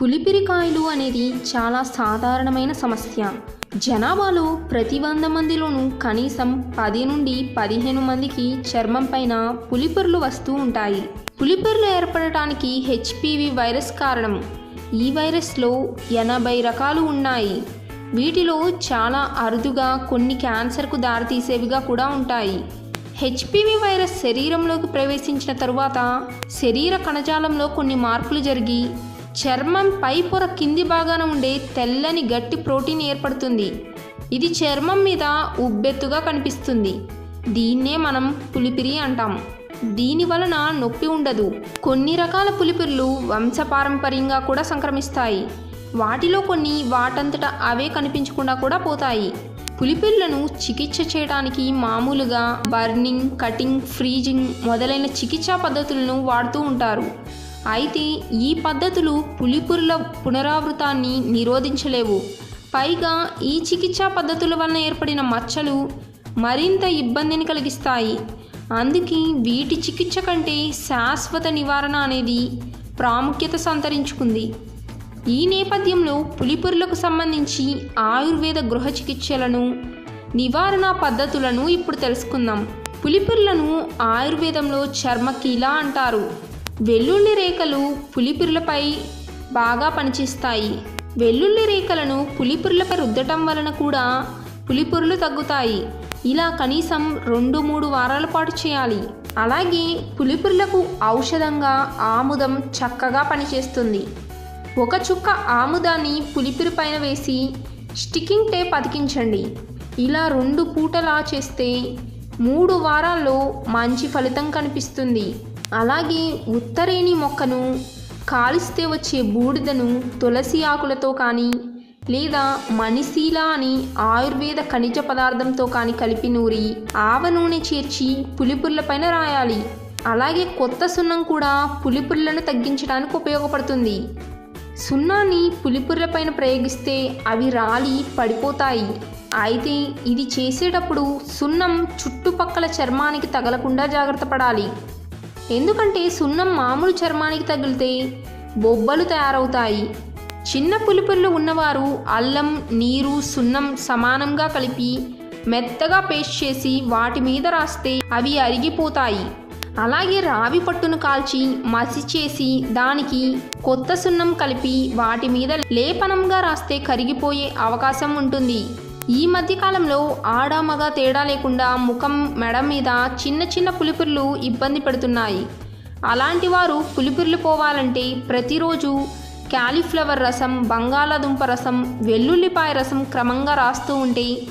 పులిపిరికాయలు అనేది చాలా సాధారణమైన సమస్య. జనాభాలో ప్రతి వంద మందిలోనూ కనీసం పది నుండి పదిహేను మందికి చర్మం పైన పులిపురులు వస్తూ ఉంటాయి. పులిపురులు ఏర్పడటానికి హెచ్పివి వైరస్ కారణం. ఈ వైరస్లో ఎనభై రకాలు ఉన్నాయి. వీటిలో చాలా అరుదుగా కొన్ని క్యాన్సర్కు దారితీసేవిగా కూడా ఉంటాయి. హెచ్పివి వైరస్ శరీరంలోకి ప్రవేశించిన తరువాత శరీర కణజాలంలో కొన్ని మార్పులు జరిగి చర్మం పై పొర కింది భాగాన ఉండే తెల్లని గట్టి ప్రోటీన్ ఏర్పడుతుంది. ఇది చర్మం మీద ఉబ్బెత్తుగా కనిపిస్తుంది. దీన్నే మనం పులిపిరి అంటాం. దీని వలన నొప్పి ఉండదు. కొన్ని రకాల పులిపిర్లు వంశపారంపర్యంగా కూడా సంక్రమిస్తాయి. వాటిలో కొన్ని వాటంతట అవే కనిపించకుండా కూడా పోతాయి. పులిపిర్లను చికిత్స చేయడానికి మామూలుగా బర్నింగ్ కటింగ్ ఫ్రీజింగ్ మొదలైన చికిత్సా పద్ధతులను వాడుతూ ఉంటారు. అయితే ఈ పద్ధతులు పులిపురుల పునరావృతాన్ని నిరోధించలేవు. పైగా ఈ చికిత్సా పద్ధతుల వలన ఏర్పడిన మచ్చలు మరింత ఇబ్బందిని కలిగిస్తాయి. అందుకే వీటి చికిత్స కంటే శాశ్వత నివారణ అనేది ప్రాముఖ్యత సంతరించుకుంది. ఈ నేపథ్యంలో పులిపురులకు సంబంధించి ఆయుర్వేద గృహ చికిత్సలను నివారణ పద్ధతులను ఇప్పుడు తెలుసుకుందాం. పులిపురులను ఆయుర్వేదంలో చర్మకీల అంటారు. వెల్లుల్లి రేఖలు పులిపిరులపై బాగా పనిచేస్తాయి. వెల్లుల్లి రేఖలను పులిపిరులపై రుద్దటం వలన కూడా పులిపురులు తగ్గుతాయి. ఇలా కనీసం రెండు మూడు వారాల పాటు చేయాలి. అలాగే పులిపురులకు ఔషధంగా ఆముదం చక్కగా పనిచేస్తుంది. ఒక చుక్క ఆముదాన్ని పులిపిరి పైన వేసి స్టికింగ్ టేప్ అతికించండి. ఇలా రెండు పూటలా చేస్తే మూడు వారాల్లో మంచి ఫలితం కనిపిస్తుంది. అలాగే ఉత్తరేణి మొక్కను కాలిస్తే వచ్చే బూడిదను తులసి ఆకులతో కానీ లేదా మణిశీల అని ఆయుర్వేద ఖనిజ పదార్థంతో కానీ కలిపి నూరి ఆవ నూనె చేర్చి పులిపుర్లపైన రాయాలి. అలాగే కొత్త సున్నం కూడా పులిపుర్లను తగ్గించడానికి ఉపయోగపడుతుంది. సున్నాన్ని పులిపుర్లపైన ప్రయోగిస్తే అవి రాలి పడిపోతాయి. అయితే ఇది చేసేటప్పుడు సున్నం చుట్టుపక్కల చర్మానికి తగలకుండా జాగ్రత్త పడాలి. ఎందుకంటే సున్నం మామూలు చర్మానికి తగిలితే బొబ్బలు తయారవుతాయి. చిన్న పులిపుల్లో ఉన్నవారు అల్లం నీరు సున్నం సమానంగా కలిపి మెత్తగా పేస్ట్ చేసి వాటి మీద రాస్తే అవి అరిగిపోతాయి. అలాగే రావి పట్టును కాల్చి మసి చేసి దానికి కొత్త సున్నం కలిపి వాటి మీద లేపనంగా రాస్తే కరిగిపోయే అవకాశం ఉంటుంది. ఈ మధ్యకాలంలో ఆడ మగ తేడా లేకుండా ముఖం మెడ మీద చిన్న చిన్న పులిపుర్లు ఇబ్బంది పెడుతున్నాయి. అలాంటి వారు పులిపుర్లు పోవాలంటే ప్రతిరోజు క్యాలీఫ్లవర్ రసం బంగాళాదుంప రసం వెల్లుల్లిపాయ రసం క్రమంగా రాస్తూ ఉంటే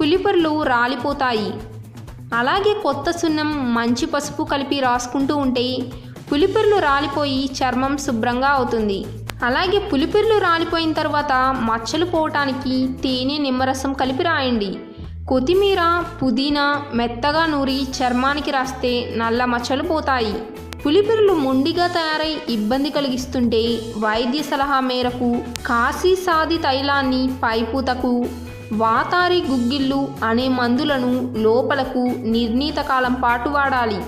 పులిపుర్లు రాలిపోతాయి. అలాగే కొత్త సున్నం మంచి పసుపు కలిపి రాసుకుంటూ ఉంటే పులిపిర్లు రాలిపోయి చర్మం శుభ్రంగా అవుతుంది. అలాగే పులిపిర్లు రాలిపోయిన తర్వాత మచ్చలు పోవటానికి తేనె నిమ్మరసం కలిపి రాయండి. కొత్తిమీర పుదీనా మెత్తగా నూరి చర్మానికి రాస్తే నల్ల మచ్చలు పోతాయి. పులిపిర్లు మొండిగా తయారై ఇబ్బంది కలిగిస్తుంటే వైద్య సలహా మేరకు కాశీ సాది తైలాన్ని పైపూతకు వాతారి గుగ్గిళ్ళు అనే మందులను లోపలకు నిర్ణీత కాలం పాటు వాడాలి.